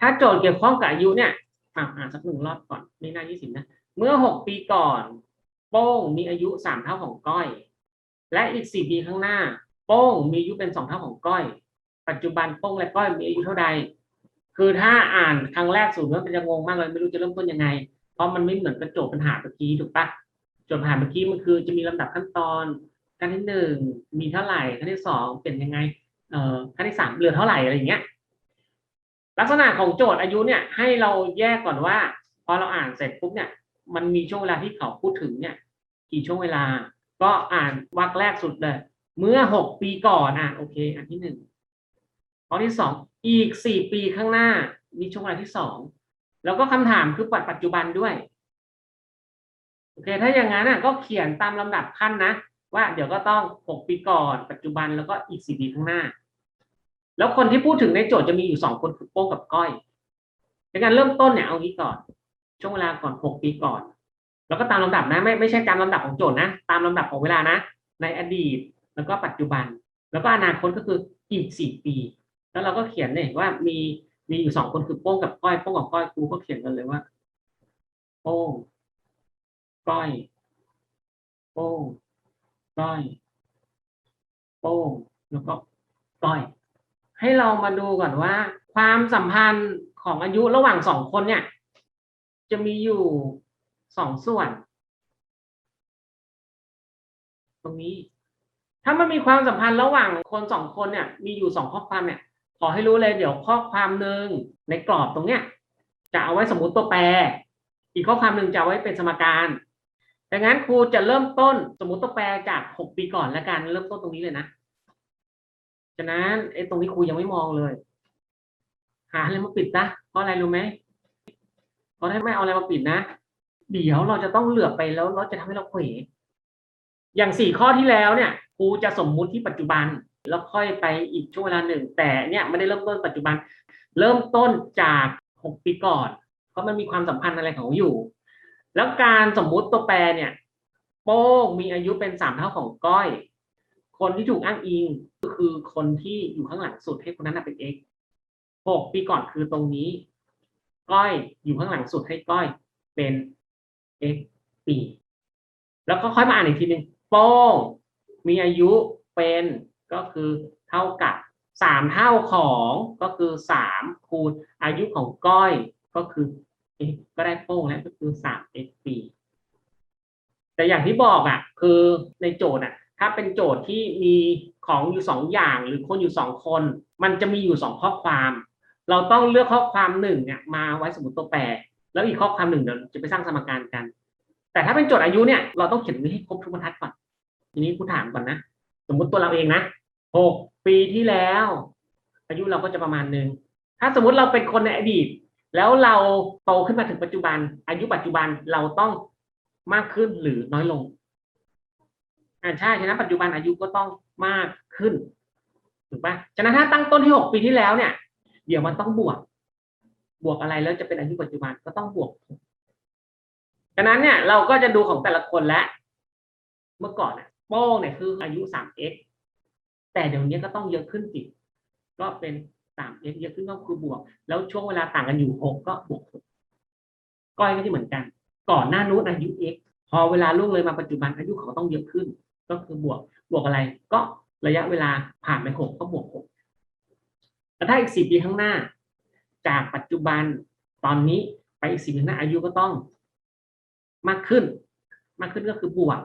ถ้าโจทย์เกี่ยวข้องกับอายุเนี่ยอ่านสักหนึ่งรอบก่อนนี่น้ายี่สิบนะ เมื่อหกปีก่อน โป้งมีอายุสามเท่าของก้อย และอีกสี่ปีข้างหน้า โป้งมีอายุเป็นสองเท่าของก้อย ปัจจุบันโป้งและก้อยมีอายุเท่าใด คือถ้าอ่านครั้งแรกสูตรมันจะงงมากเลยไม่รู้จะเริ่มต้นยังไง เพราะมันไม่เหมือนกับโจทย์ปัญหาเมื่อกี้ถูกปะโจทย์ปัญหาเมื่อกี้มันคือจะมีลำดับขั้นตอนขั้นที่หนึ่งมีเท่าไหร่ขั้นที่สองเป็นยังไงเอ่อขั้นที่สามเหลือเท่าไหร่อะไรอย่างเงี้ย ลักษณะของโจทย์อายุเนี่ยให้เราแยกก่อนว่า พอเราอ่านเสร็จปุ๊บเนี่ย มันมีช่วงเวลาที่เขาพูดถึงเนี่ย กี่ช่วงเวลา ก็อ่านวรรคแรกสุดเลย เมื่อหกปีก่อนอะโอเค อันที่หนึ่งข้อที่สองอีกสี่ปีข้างหน้ามีช่วงเวลาที่สองแล้วก็คำถามคือปัจจุบันด้วยโอเค ถ้าอย่างนั้นอะก็เขียนตามลำดับขั้นนะ ว่าเดี๋ยวก็ต้องหกปีก่อน ปัจจุบันแล้วก็อีกสี่ปีข้างหน้า แล้วคนที่พูดถึงในโจทย์จะมีอยู่สองคนคือโป้งกับก้อย ในการเริ่มต้นเนี่ยเอางี้ก่อน ช่วงเวลาก่อนหกปีก่อน แล้วก็ตามลำดับนะไม่ไม่ใช่ตามลำดับของโจทย์นะ ตามลำดับของเวลานะ ในอดีตแล้วก็ปัจจุบัน แล้วก็อนาคตก็คืออีกสี่ปี แล้วเราก็เขียนเนี่ยว่ามีมีอยู่สองคนคือโป้งกับก้อยโป้งกับก้อยครูก็เขียนกันเลยว่า โป้งก้อยโป้งก้อยโป้งแล้วก็ก้อย ให้เรามาดูก่อนว่า ความสัมพันธ์ของอายุระหว่างสองคนเนี่ย จะมีอยู่สองส่วน ตรงนี้ ถ้ามันมีความสัมพันธ์ระหว่างคนสองคนเนี่ย มีอยู่สองข้อความเนี่ย ขอให้รู้เลยเดี๋ยวข้อความหนึ่งในกรอบตรงเนี้ย จะเอาไว้สมมติตัวแปร อีกข้อความหนึ่งจะเอาไว้เป็นสมการดังนั้นครูจะเริ่มต้นสมมติตัวแปรจากหกปีก่อนแล้วกันเริ่มต้นตรงนี้เลยนะ ฉะนั้นไอ้ตรงนี้ครูยังไม่มองเลย หาอะไรมาปิดนะเพราะอะไรรู้ไหมเพราะถ้าไม่เอาอะไรมาปิดนะ เดี๋ยวเราจะต้องเหลือบไปแล้วเราจะทำให้เราเขวอย่างสี่ข้อที่แล้วเนี่ยครูจะสมมุติที่ปัจจุบันแล้วค่อยไปอีกช่วงเวลาหนึ่ง แต่เนี่ยไม่ได้เริ่มต้นปัจจุบัน เริ่มต้นจากหกปีก่อน เพราะมันมีความสัมพันธ์อะไรของอยู่ แล้วการสมมุติตัวแปรเนี่ย โป้งมีอายุเป็นสามเท่าของก้อย คนที่ถูกอ้างอิงก็คือคนที่อยู่ข้างหลังสุดให้คนนั้นเป็น x หกปีก่อนคือตรงนี้ ก้อยอยู่ข้างหลังสุดให้ก้อยเป็น x ปีแล้วก็ค่อยมาอ่านอีกทีหนึ่งโป้งมีอายุเป็นก็คือเท่ากับสามเท่าของก็คือสามคูณอายุของก้อยก็คือ x ก็ได้โป้งแล้วก็คือสาม x ปีแต่อย่างที่บอกอะ คือในโจทย์อะ ถ้าเป็นโจทย์ที่มีของอยู่สองอย่างหรือคนอยู่สองคน มันจะมีอยู่สองข้อความ เราต้องเลือกข้อความหนึ่งเนี่ยมาไว้สมมติตัวแปร แล้วอีกข้อความหนึ่งเดี๋ยวจะไปสร้างสมการกัน แต่ถ้าเป็นโจทย์อายุเนี่ยเราต้องเขียนนี้ให้ครบทุกบรรทัดก่อนทีนี้กูถามก่อนนะ สมมุติตัวเราเองนะหกปีที่แล้ว อายุเราก็จะประมาณหนึ่งถ้าสมมุติเราเป็นคนในอดีต แล้วเราโตขึ้นมาถึงปัจจุบัน อายุปัจจุบันเราต้องมากขึ้นหรือน้อยลง อ่าใช่ฉะนั้นปัจจุบันอายุก็ต้องมากขึ้นถูกปะฉะนั้นถ้าตั้งต้นที่หกปีที่แล้วเนี่ย เดี๋ยวมันต้องบวก บวกอะไรแล้วจะเป็นอายุปัจจุบันก็ต้องบวกฉะนั้นเนี่ยเราก็จะดูของแต่ละคนแล้วเมื่อก่อนเนี่ยโป้งเนี่ยคืออายุสาม x แต่เดี๋ยวนี้ก็ต้องเยอะขึ้นสิก็เป็นสาม x เยอะขึ้นก็คือบวก แล้วช่วงเวลาต่างกันอยู่หกก็บวกหกก้อยก็จะเหมือนกัน ก่อนหน้านู้นอายุ x พอเวลาล่วงเลยมาปัจจุบันอายุเขาต้องเยอะขึ้น ก็คือบวกบวกอะไร ก็ระยะเวลาผ่านไปหกก็บวกหกแต่ถ้าอีกสี่ปีข้างหน้า จากปัจจุบันตอนนี้ไปอีกสี่ปีข้างหน้าอายุก็ต้อง มากขึ้น มากขึ้นก็คือบวก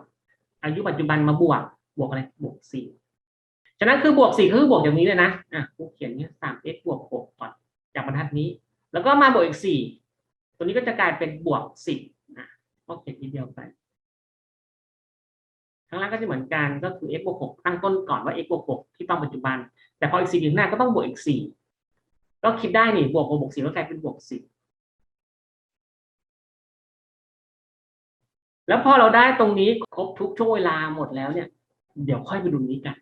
อายุปัจจุบันมาบวก บวกอะไรบวกสี่ฉะนั้นคือบวกสี่คือบวกอย่างนี้เลยนะอะกูเขียนเนี้ยสาม x บวกหกก่อนจากบรรทัดนี้ แล้วก็มาบวกอีกสี่ตัวนี้ก็จะกลายเป็นบวกสิบนะก็เขียนทีเดียวไป ข้างล่างก็จะเหมือนกันก็คือ x บวกหกตั้งต้นก่อนว่า x บวกหกที่ต้องปัจจุบัน แต่พออีกสี่ปีข้างหน้าก็ต้องบวกอีกสี่ก็คิดได้นี่บวกบวกบวกสี่ก็กลายเป็นบวกสิบแล้วพอเราได้ตรงนี้ครบทุกช่วงเวลาหมดแล้วเนี่ย เดี๋ยวค่อยไปดูนี้กัน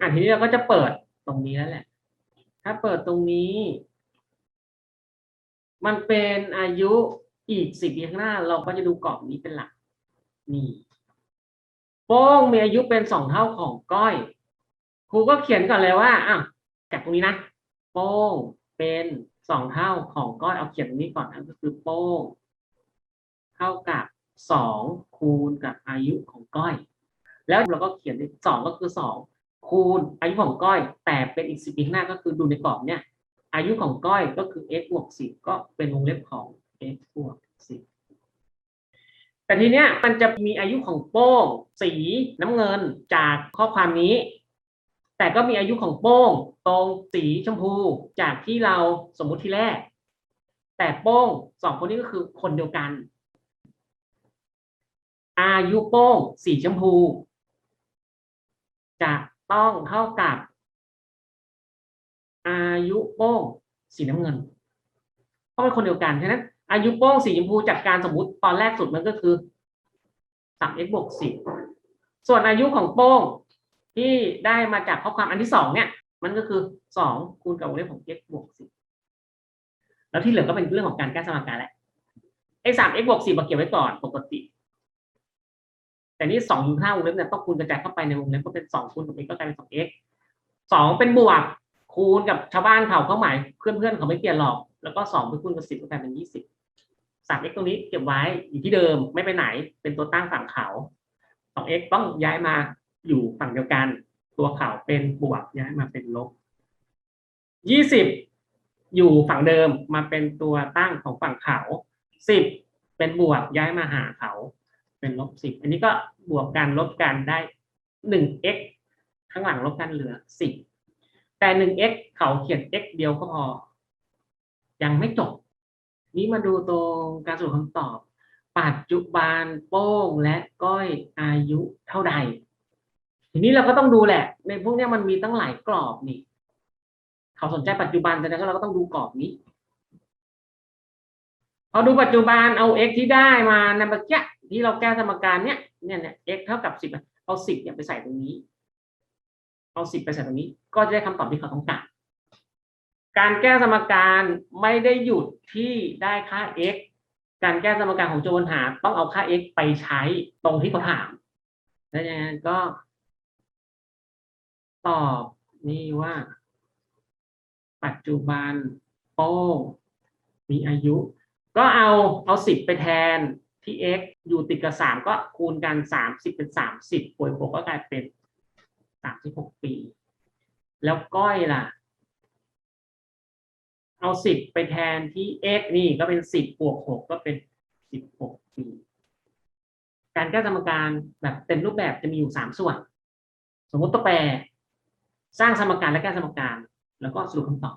อะทีนี้เราก็จะเปิดตรงนี้แล้วแหละ ถ้าเปิดตรงนี้ มันเป็นอายุอีกสิบปีข้างหน้า เราก็จะดูกรอบนี้เป็นหลัก นี่ โป้งมีอายุเป็นสองเท่าของก้อย ครูก็เขียนก่อนเลยว่าอ้าวจากตรงนี้นะ โป้งเป็นสองเท่าของก้อยเอาเขียนตรงนี้ก่อนนะก็คือโป้งเท่ากับสองคูณกับอายุของก้อย แล้วเราก็เขียนสองก็คือสองคูณอายุของก้อย แต่เป็นอีกสิบปีข้างหน้าก็คือดูในกรอบเนี่ย อายุของก้อยก็คือ x บวกสิบก็เป็นวงเล็บของ x บวกสิบ แต่ทีเนี้ยมันจะมีอายุของโป้ง สีน้ำเงินจากข้อความนี้ แต่ก็มีอายุของโป้งตรงสีชมพูจากที่เราสมมุติที่แรก แต่โป้งสองคนนี้ก็คือคนเดียวกัน อายุโป้งสีชมพู จะต้องเท่ากับ อายุโป้งสีน้ำเงินเพราะเป็นคนเดียวกันฉะนั้น อายุโป้งสีชมพูจากการสมมติตอนแรกสุดมันก็คือ 3x บวก10ส่วนอายุของโป้งที่ได้มาจากข้อความอันที่สองเนี่ย มันก็คือ2คูณกับวงเล็บของ x บวก10แล้วที่เหลือก็เป็นเรื่องของการแก้สมการแหละ x 3 x บวก10มาเก็บไว้ก่อนปกติ แต่นี่2อยู่ข้าวงเล็บเนี่ยต้องคูณกระจายเข้าไปในวงเล็บก็เป็น2คูณกับ x ก็กลายเป็น 2x สองเป็นบวก คูณกับชาวบ้านเขาเขาหมายเพื่อนๆเขาไม่เปลี่ยนหรอก แล้วก็สองไปคูณกับสิบก็กลายเป็นยี่สิบสาม x ตรงนี้เก็บไว้อยู่ที่เดิมไม่ไปไหน เป็นตัวตั้งฝั่งเขาสอง x ต้องย้ายมาอยู่ฝั่งเดียวกัน ตัวเขาเป็นบวกย้ายมาเป็นลบยี่สิบอยู่ฝั่งเดิมมาเป็นตัวตั้งของฝั่งเขาสิบเป็นบวกย้ายมาหาเขาเป็นลบสิบอันนี้ก็บวกกันลบกันได้หนึ่ง x ข้างหลังลบกันเหลือสิบ แต่หนึ่ง x เขาเขียน x เดียวก็พอ ยังไม่จบ นี้มาดูตรงการสรุปคำตอบ ปัจจุบันโป้งและก้อยอายุเท่าใด ทีนี้เราก็ต้องดูแหละ ในพวกนี้มันมีตั้งหลายกรอบนี่ เขาสนใจปัจจุบันแต่นั้นเราก็ต้องดูกรอบนี้พอดูปัจจุบันเอา x ที่ได้มาในเมื่อกี้ที่เราแก้สมการเนี้ยเนี่ยเนี่ย x เท่ากับสิบเอาสิบเนี่ยไปใส่ตรงนี้ เอาสิบไปใส่ตรงนี้ ก็จะได้คำตอบที่เขาต้องการ การแก้สมการไม่ได้หยุดที่ได้ค่า x การแก้สมการของโจรหาต้องเอาค่า x ไปใช้ตรงที่เขาถามดังนั้นก็ ตอบนี่ว่า ปัจจุบันโป้งมีอายุ ก็เอาเอาสิบไปแทนที่ x อยู่ติดกับสามก็คูณกันสามสิบเป็นสามสิบป่วยหกก็กลายเป็น สามสิบหกปี แล้วก้อยล่ะ เอาสิบไปแทนที่ x นี่ก็เป็นสิบบวกหกก็เป็นสิบหกปี การแก้สมการแบบเต็มรูปแบบจะมีอยู่สามส่วน สมมติตัวแปร สร้างสมการและแก้สมการ แล้วก็สรุปคำตอบ